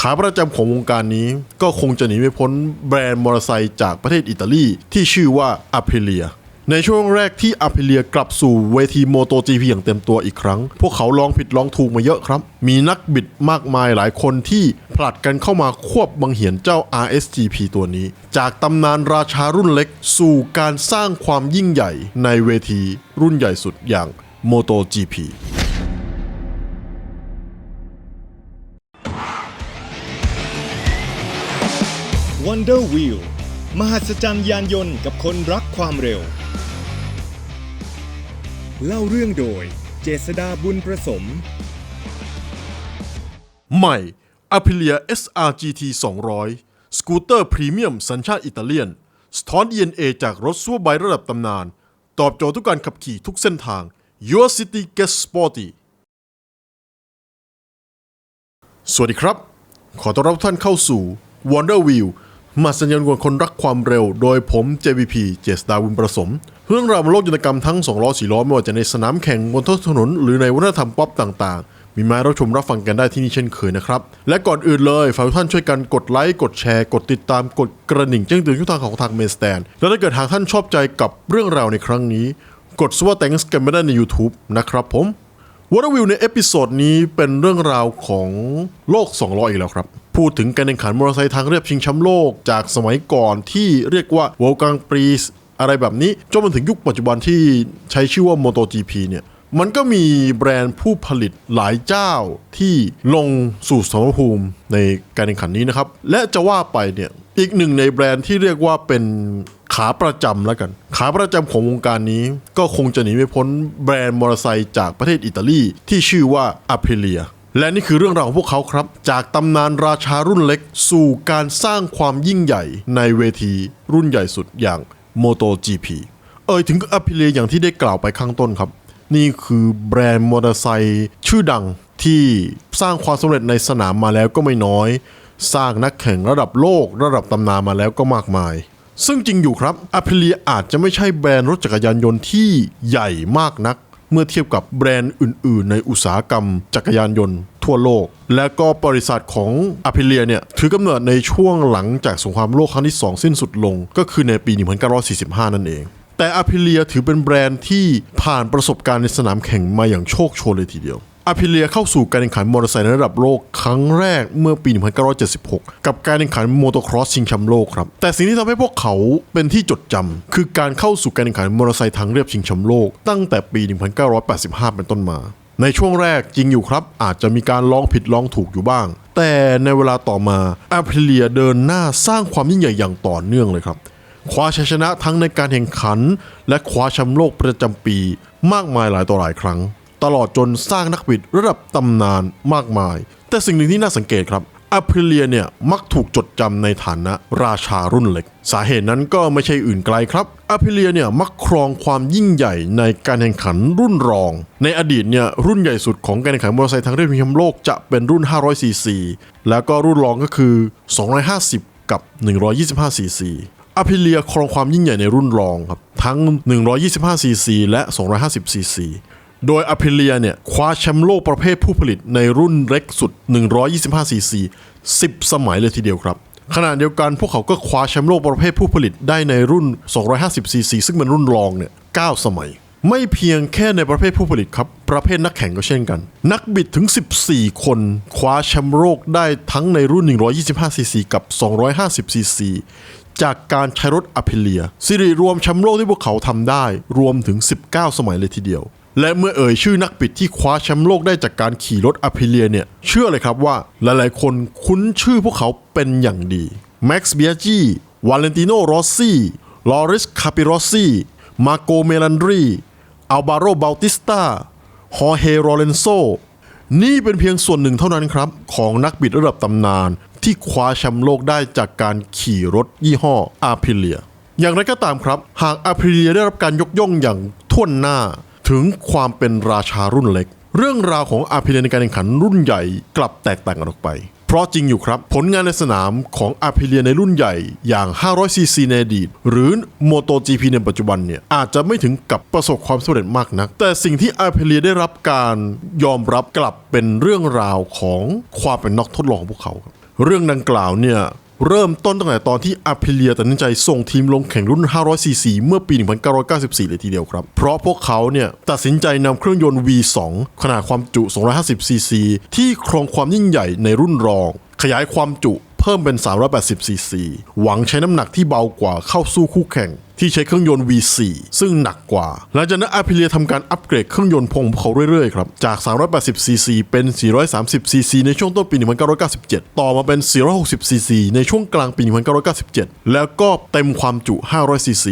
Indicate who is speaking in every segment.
Speaker 1: ขาประจำของวงการนี้ก็คงจะหนีไม่พ้นแบรนด์มอเตอร์ไซค์จากประเทศอิตาลีที่ชื่อว่าอ p พเลียในช่วงแรกที่อ p พเลียกลับสู่เวทีโมโต GP อย่างเต็มตัวอีกครั้ง พวกเขาลองผิดลองถูกมาเยอะครับ มีนักบิดมากมายหลายคนที่ผลัดกันเข้ามาควบบังเหียนเจ้า RSGP ตัวนี้ จากตำนานราชารุ่นเล็กสู่การสร้างความยิ่งใหญ่ในเวทีรุ่นใหญ่สุดอย่าง MotoGP
Speaker 2: Wonder Wheel มหัศจรรย์ยานยนต์กับคนรักความเร็ว เล่าเรื่องโดยเจษดาบุญประสม
Speaker 1: ใหม่ Aprilia SRGT 200 สกูตเตอร์พรีเมียมสัญชาติอิตาเลียน สะท้อน DNA จากรถซัวไบระดับตำนาน ตอบโจทย์ทุกการขับขี่ทุกเส้นทาง Your City Get Sporty สวัสดีครับ ขอต้อนรับท่านเข้าสู่ Wonder Wheel มาสัญญาณกวนคนรักความเร็ว โดยผม JVP เจษดาวุญประสม เรื่องราวบนโลกยนตกรรมทั้ง 2 ล้อ 4 ล้อ ไม่ว่าจะในสนามแข่งบนท้องถนน หรือในวัฒนธรรมป๊อปต่างๆ มีมาให้รับชมรับฟังกันได้ที่นี่เช่นเคยนะครับ และก่อนอื่นเลยฝากทุกท่านช่วยกันกดไลค์กดแชร์ กดติดตามกดกระดิ่งแจ้งเตือนทุกทางของทางเมสแตนและถ้าเกิดทางท่านชอบใจกับเรื่องราวในครั้งนี้ กดสวัสดีกันไม่ได้ใน YouTube นะครับผม วอร์วิวในเอพิโซดนี้เป็นเรื่องราวของโลก2ล้ออีกแล้วครับ พูดถึงการแข่งขันมอเตอร์ไซค์ทางเรียบชิงแชมป์โลกจากสมัยก่อนที่เรียกว่า w o r l d Grand Prix อะไรแบบนี้จนมาถึงยุคปัจจุบันที่ใช้ชื่อว่า MotoGP เนี่ยมันก็มีแบรนด์ผู้ผลิตหลายเจ้าที่ลงสู่สมรภูมิในการแข่งขันนี้นะครับ และจะว่าไปเนี่ยอีกหนึ่งในแบรนด์ที่เรียกว่าเป็น ขาประจำแล้วกัน ขาประจำของวงการนี้ก็คงจะหนีไม่พ้นแบรนด์มอเตอร์ไซค์จากประเทศอิตาลีที่ชื่อว่าอ p พเลียและนี่คือเรื่องราวของพวกเขาครับ จากตำนานราชารุ่นเล็ก สู่การสร้างความยิ่งใหญ่ในเวทีรุ่นใหญ่สุดอย่าง MotoGP เอ่ยถึงอ p พเลียอย่างที่ได้กล่าวไปข้างต้นครับ นี่คือแบรนด์มอเตอร์ไซค์ชื่อดังที่สร้างความสำเร็จในสนามมาแล้วก็ไม่น้อย สร้างนักแข่งระดับโลกระดับตำนานมาแล้วก็มากมาย ซึ่งจริงอยู่ครับอ p พเลียอาจจะไม่ใช่แบรนด์รถจักรยานยนต์ที่ใหญ่มากนัก เมื่อเทียบกับแบรนด์อื่น ๆ ในอุตสาหกรรมจักรยานยนต์ทั่วโลก และก็บริษัทของอ p พเลียเนี่ยถือกำเนิดในช่วงหลังจากสงครามโลกครั้งที่ 2 สิ้นสุดลง ก็คือในปี 1945 นั่นเอง แต่อ p พเลียถือเป็นแบรนด์ที่ผ่านประสบการณ์ในสนามแข่งมาอย่างโชคโชนเลยทีเดียว อ p พเลียเข้าสู่การแข่งขันมอเตอร์ไซค์ในระดับโลกครั้งแรกเมื่อปี 1976 กับการแข่งขันโมโตครอสชิงแชมป์โลกครับ แต่สิ่งที่ทำให้พวกเขาเป็นที่จดจำคือการเข้าสู่การแข่งขันมอเตอร์ไซค์ทางเรียบชิงแชมป์โลกตั้งแต่ปี 1985 เป็นต้นมา ในช่วงแรกจริงอยู่ครับ อาจจะมีการลองผิดลองถูกอยู่บ้าง แต่ในเวลาต่อมาอ p พเลียเดินหน้าสร้างความยิ่งใหญ่อย่างต่อเนื่องเลยครับคว้าชัยชนะทั้งในการแข่งขัน และคว้าแชมป์โลกประจำปี มากมายหลายต่อหลายครั้ง ตลอดจนสร้างนักบิดระดับตำนานมากมาย แต่สิ่งหนึ่งที่น่าสังเกตครับอ p พเลียเนี่ยมักถูกจดจำในฐานะราชารุ่นเล็ก สาเหตุนั้นก็ไม่ใช่อื่นไกลครับอ p พเลียเนี่ยมักครองความยิ่งใหญ่ในการแข่งขันรุ่นรอง ในอดีตเนี่ยรุ่นใหญ่สุดของการแข่งขันมอเตอร์ไซค์ทางเรียบชิงแชมโลกจะเป็นรุ่น 500ซีซีแล้วก็รุ่นรองก็คือ 250 กับ 125ซีซีอ p พเลียครองความยิ่งใหญ่ในรุ่นรองครับทั้ง 125ซีซีและ 250ซีซี โดยอ p พเลียเนี่ยคว้าแชมป์โลกประเภทผู้ผลิตในรุ่นเล็กสุด 125 ซีซี10 สมัยเลยทีเดียวครับขณะเดียวกันพวกเขาก็คว้าแชมป์โลกประเภทผู้ผลิตได้ในรุ่น 250 ซีซี ซึ่งเป็นรุ่นรองเนี่ย 9 สมัย ไม่เพียงแค่ในประเภทผู้ผลิตครับ ประเภทนักแข่งก็เช่นกัน นักบิดถึง 14 คนคว้าแชมป์โลกได้ทั้งในรุ่น 125 ซีซี กับ 250 ซีซี จากการใช้รถอ p พเลีย สิริรวมแชมป์โลกที่พวกเขาทำได้ รวมถึง 19 สมัยเลยทีเดียว และเมื่อเอ่ยชื่อนักบิดที่คว้าแชมป์โลกได้จากการขี่รถอ p พเลียเนี่ยเชื่อเลยครับว่าหลายๆ คนคุ้นชื่อพวกเขาเป็นอย่างดีแม็กซ์เบียจีวาเลนติโนโรซี่ลอริสคาปิโรซี่มาโกเมลันดรีอัลบาโรบาติสตาฮอเฮโรเลนโซนี่เป็นเพียงส่วนหนึ่งเท่านั้นครับ ของนักบิดระดับตำนาน ที่คว้าแชมป์โลกได้จากการขี่รถยี่ห้ออาพิเลีย อย่างไรก็ตามครับ หากอาพิเลียได้รับการยกย่องอย่างท่วนหน้า ถึงความเป็นราชารุ่นเล็ก เรื่องราวของอาพิเลียในการแข่งขันรุ่นใหญ่กลับแตกต่างกันออกไป เพราะจริงอยู่ครับ ผลงานในสนามของอาพิเลียในรุ่นใหญ่อย่าง 500ซีซีในอดีต หรือ MotoGP ในปัจจุบันเนี่ยอาจจะไม่ถึงกับประสบความสำเร็จมากนัก แต่สิ่งที่อาพิเลียได้รับการยอมรับกลับเป็นเรื่องราวของความเป็นนักทดลองของพวกเขาครับเรื่องดังกล่าวเนี่ย เริ่มต้นตั้งแต่ตอนที่อาพิเลียตัดสินใจส่งทีมลงแข่งรุ่น 500cc เมื่อปี 1994 เลยทีเดียวครับ เพราะพวกเขาเนี่ยตัดสินใจนำเครื่องยนต์ V2 ขนาดความจุ 250cc ที่ครองความยิ่งใหญ่ในรุ่นรอง ขยายความจุ เพิ่มเป็น 380cc หวังใช้น้ำหนักที่เบากว่าเข้าสู้คู่แข่ง ที่ใช้เครื่องยนต์ V4 ซึ่งหนักกว่า หลังจากนั้นอาพิเลียทำการอัปเกรดเครื่องยนต์พงเขาเรื่อยๆครับ จาก 380cc เป็น 430cc ในช่วงต้นปี 1997 ต่อมาเป็น 460cc ในช่วงกลางปี 1997 แล้วก็เต็มความจุ 500cc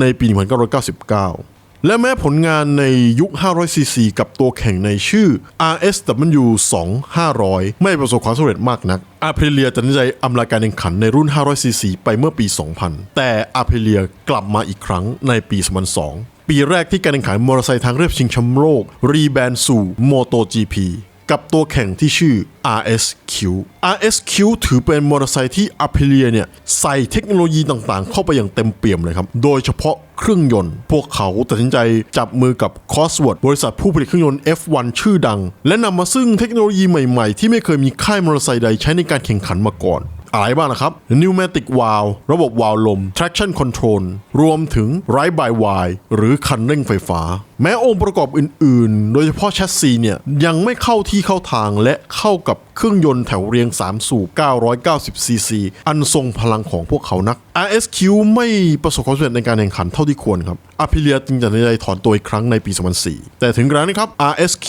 Speaker 1: ในปี 1999 และแม้ผลงานในยุค 500cc กับตัวแข่งในชื่อ RSW 2 500 ไม่ประสบความสำเร็จมากนัก อาเพเลียตัดสินใจอำลาการแข่งขันในรุ่น 500cc ไปเมื่อปี 2000 แต่อาเพเลียกลับมาอีกครั้งในปี 2002 ปีแรกที่การแข่งขันมอเตอร์ไซค์ทางเรียบชิงแชมป์โลก รีแบรนด์สู่ MotoGP กับตัวแข่งที่ชื่อ RSQ RSQ ถือเป็นมอเตอร์ไซค์ที่อ p พิเลียเนี่ยใส่เทคโนโลยีต่างๆ เข้าไปอย่างเต็มเปี่ยมเลยครับ โดยเฉพาะเครื่องยนต์ พวกเขาตัดสินใจจับมือกับ Cosworth บริษัทผู้ผลิตเครื่องยนต์ F1 ชื่อดัง และนำมาซึ่งเทคโนโลยีใหม่ๆ ที่ไม่เคยมีค่ายมอเตอร์ไซค์ใดใช้ในการแข่งขันมาก่อนอะไรบ้างนะครับ Pneumatic Valve ระบบวาล์วลม Traction Control รวมถึง Ride by Wire หรือคันเร่งไฟฟ้าแม้องค์ประกอบอื่นๆ โดยเฉพาะแชสซีเนี่ยยังไม่เข้าที่เข้าทางและเข้ากับเครื่องยนต์แถวเรียง 3 สูบ 990 ซีซี อันทรงพลังของพวกเขานัก RSQ ไม่ประสบความสำเร็จในการแข่งขันเท่าที่ควรครับอพิเลียจึงตัดสินใจถอนตัวอีกครั้งในปี 2004 แต่ถึงกระนั้นครับ RSQ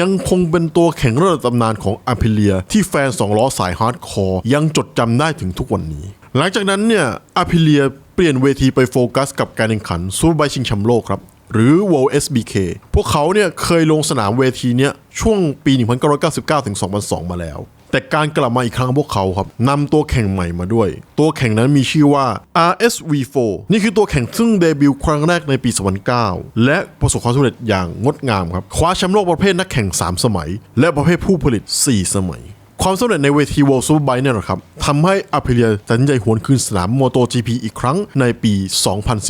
Speaker 1: ยังคงเป็นตัวแข่งระดับตำนานของอพิเลียที่แฟนสองล้อสายฮาร์ดคอร์ยังจดจำได้ถึงทุกวันนี้ หลังจากนั้นเนี่ยอพิเลียเปลี่ยนเวทีไปโฟกัสกับการแข่งขันซูเปอร์ไบค์ชิงแชมป์โลกครับ หรือ World SBK พวกเขาเนี่ยเคยลงสนามเวทีเนี้ยช่วงปี 1999 ถึง 2002 มาแล้ว แต่การกลับมาอีกครั้งพวกเขาครับนำตัวแข่งใหม่มาด้วย ตัวแข่งนั้นมีชื่อว่า RSV4 นี่คือตัวแข่งซึ่งเดบิวต์ครั้งแรกในปี 2009 และประสบความสำเร็จอย่างงดงามครับคว้าแชมป์โลกประเภทนักแข่ง 3 สมัย และประเภทผู้ผลิต 4 สมัยความสำเร็จในเวที World Superbike เนี่ยนะครับทำให้อ p พิเลียตัดสินใจหวนคืนสนาม MotoGP อีกครั้งในปี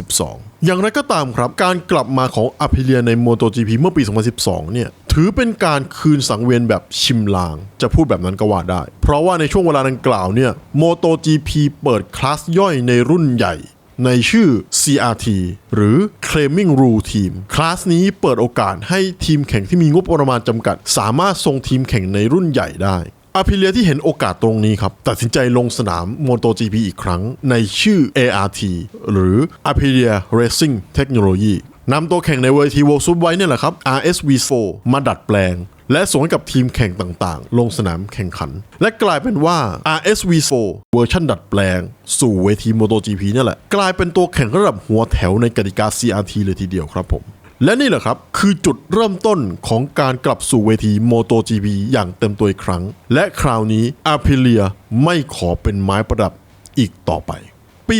Speaker 1: 2012 อย่างไรก็ตามครับ การกลับมาของอ p พิเลียใน MotoGP เมื่อปี 2012 เนี่ย ถือเป็นการคืนสังเวียนแบบชิมลาง จะพูดแบบนั้นก็ว่าได้ เพราะว่าในช่วงเวลาดังกล่าวเนี่ย MotoGP เปิดคลาสย่อยในรุ่นใหญ่ในชื่อ CRT หรือ Claiming Rule Team คลาสนี้เปิดโอกาสให้ทีมแข่งที่มีงบประมาณจำกัด สามารถส่งทีมแข่งในรุ่นใหญ่ได้ อาพิเลียที่เห็นโอกาสตรงนี้ครับ ตัดสินใจลงสนาม MotoGP อีกครั้งในชื่อ ART หรือ Aprilia Racing Technology นำตัวแข่งในเวที World Superbike เนี่ยแหละครับ RSV4 มาดัดแปลง และส่งให้กับทีมแข่งต่างๆ ลงสนามแข่งขัน และกลายเป็นว่า RSV4 เวอร์ชันดัดแปลง สู่เวที MotoGP เนี่ยแหละ กลายเป็นตัวแข่งระดับหัวแถวในกติกา CRT เลยทีเดียวครับผม และนี่แหละครับ คือจุดเริ่มต้นของการกลับสู่เวที MotoGP อย่างเต็มตัวอีกครั้ง และคราวนี้อาพิเลียไม่ขอเป็นไม้ประดับอีกต่อไป ปี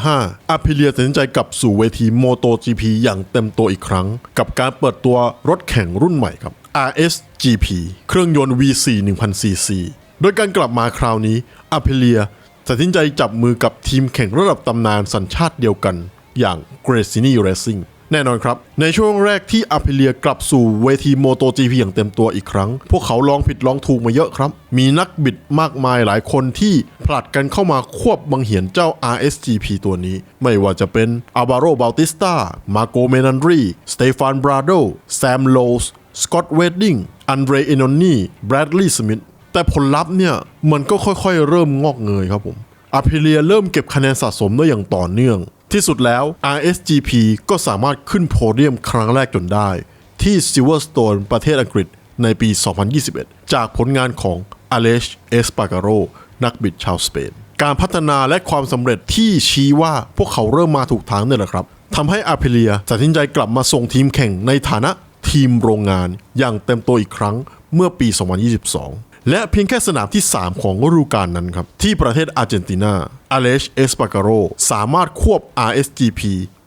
Speaker 1: 2015 อาพิเลียตัดสินใจกลับสู่เวที MotoGP อย่างเต็มตัวอีกครั้ง กับการเปิดตัวรถแข่งรุ่นใหม่ครับ RSGP เครื่องยนต์ V4 1000cc โดยการกลับมาคราวนี้อาพิเลียตัดสินใจจับมือกับทีมแข่งระดับตำนานสัญชาติเดียวกัน อย่าง g r a c i n i Racing แน่นอนครับ ในช่วงแรกที่อาพิเลียกลับสู่เวที MotoGP อย่างเต็มตัวอีกครั้ง พวกเขาลองผิดลองถูกมาเยอะครับ มีนักบิดมากมายหลายคนที่ผลัดกันเข้ามาควบบังเหียนเจ้า RSGP ตัวนี้ ไม่ว่าจะเป็นอาบาโรบาลติสตามาโกเมนันรีสเตฟานบราโดแซมโลสสกอตเวดดิงอันเดรเอนอนนีแบรดลีย์สมิธแต่ผลลัพธ์เนี่ยมันก็ค่อยๆ เริ่มงอกเงยครับผมอาพิเลียเริ่มเก็บคะแนนสะสมได้อย่างต่อเนื่อง ที่สุดแล้ว RSGP ก็สามารถขึ้นโพเดียมครั้งแรกจนได้ ที่ Silverstone ประเทศอังกฤษในปี 2021 จากผลงานของ Alex Espargaro นักบิดชาวสเปน การพัฒนาและความสำเร็จที่ชี้ว่าพวกเขาเริ่มมาถูกทางเนี่ยแหละครับทำให้อาเพเลียตัดสินใจกลับมาส่งทีมแข่งในฐานะทีมโรงงานอย่างเต็มตัวอีกครั้งเมื่อปี 2022 และเพียงแค่สนามที่ 3 ของฤดูกาลนั้นครับ ที่ประเทศอาร์เจนตินาอเลชเอสปาการโรสามารถควบ RSGP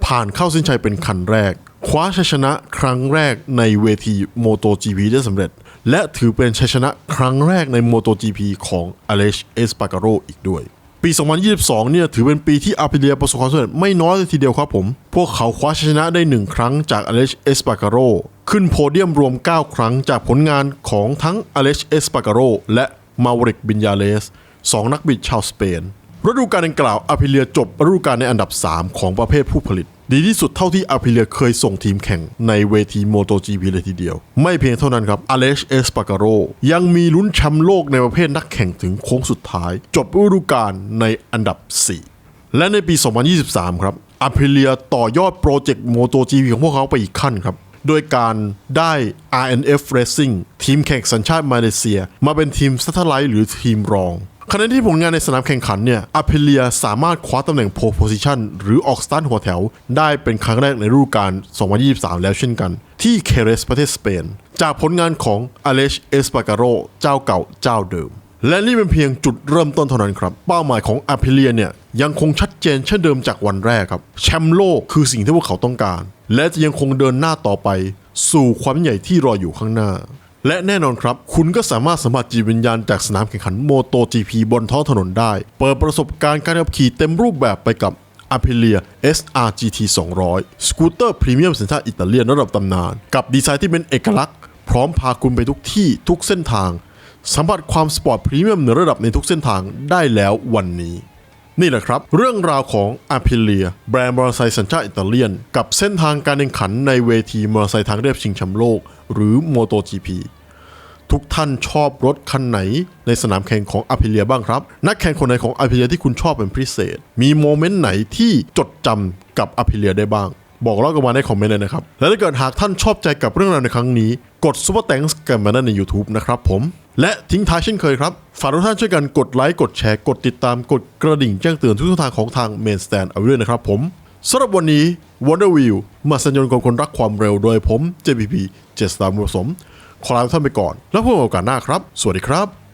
Speaker 1: ผ่านเข้าเส้นชัยเป็นคันแรก คว้าชัยชนะครั้งแรกในเวที MotoGP ได้สำเร็จ และถือเป็นชัยชนะครั้งแรกใน MotoGP ของอเลชเอสปาการโรอีกด้วย ปี 2022 เนี่ยถือเป็นปีที่อาพิเลียประสบความสำเร็จไม่น้อยเลยทีเดียวครับผม พวกเขาคว้าชนะได้ 1 ครั้งจากอเลชเอสปาการโรขึ้นโพเดียมรวม 9 ครั้งจากผลงานของทั้งอเลชเอสปาการโรและมาวริกบินยาเลส 2 นักบิดชาวสเปนฤดูกาลดังกล่าวอาพิเลียจบฤดูกาลในอันดับ 3 ของประเภทผู้ผลิต ดีที่สุดเท่าที่อาพิเลียเคยส่งทีมแข่งในเวทีโมโต GP เลยทีเดียว ไม่เพียงเท่านั้นครับอเลชเอสปาการโรยังมีลุ้นแชมป์โลกในประเภทนักแข่งถึงโค้งสุดท้าย จบฤดูกาลในอันดับ 4 และในปี 2023 ครับอาพิเลียต่อยอดโปรเจกต์โมโต GP ของพวกเขาไปอีกขั้นครับโดยการได้ RNF Racing ทีมแข่งสัญชาติมาเลเซีย มาเป็นทีมซัตเทไลท์หรือทีมรอง ขณะที่ผลงานในสนามแข่งขันเนี่ยอ p พิเลียสามารถคว้าตำแหน่ง pole position หรือออกสตาร์ทหัวแถว ได้เป็นครั้งแรกในฤดูกาล 2023 แล้วเช่นกัน ที่เคเรสประเทศสเปน จากผลงานของอเลชเอสปาการโรเจ้าเก่าเจ้าเดิม และนี่เป็นเพียงจุดเริ่มต้นเท่านั้นครับ เป้าหมายของอ p พิเลียเนี่ยยังคงชัดเจนเช่นเดิมจากวันแรกครับแชมป์โลกคือสิ่งที่พวกเขาต้องการ และจะยังคงเดินหน้าต่อไป สู่ความใหญ่ที่รออยู่ข้างหน้า และแน่นอนครับ คุณก็สามารถสัมผัสจิตวิญญาณจากสนามแข่งขันโมโต GP บนท้องถนนได้ เปิดประสบการณ์การขับขี่เต็มรูปแบบไปกับ Aprilia SRGT 200 สกูตเตอร์พรีเมียมสัญชาติอิตาเลียนระดับตำนาน กับดีไซน์ที่เป็นเอกลักษณ์ พร้อมพาคุณไปทุกที่ทุกเส้นทาง สัมผัสความสปอร์ตพรีเมียมเหนือระดับในทุกเส้นทางได้แล้ววันนี้ นี่แหละครับ เรื่องราวของ Aprilia แบรนด์มอเตอร์ไซค์สัญชาติอิตาเลียน กับเส้นทางการแข่งขันในเวทีมอเตอร์ไซค์ทางเรียบชิงแชมป์โลก หรือ MotoGP ทุกท่านชอบรถคันไหน ในสนามแข่งของ Aprilia บ้างครับ นักแข่งคนไหนของ Aprilia ที่คุณชอบเป็นพิเศษ มีโมเมนต์ไหนที่จดจำกับ Aprilia ได้บ้าง บอกเล่ากันมาในคอมเมนต์เลยนะครับ และถ้าเกิดหากท่านชอบใจกับเรื่องราวในครั้งนี้ กด Super Thanks กันมาได้ใน YouTube นะครับผม และทิ้งท้ายเช่นเคยครับ ฝากทุกท่านช่วยกันกดไลค์ กดแชร์ กดติดตาม กดกระดิ่งแจ้งเตือนทุกช่องทางของทาง Main Stand เอาไว้ด้วยนะครับผมสำหรับวันนี้ Wonder Wheel มาสัญญนของคนรักความเร็วโดยผม JPP เจสตามผสม ขอลาทุกท่านไปก่อน แล้วพบกันโอกาสหน้าครับ สวัสดีครับ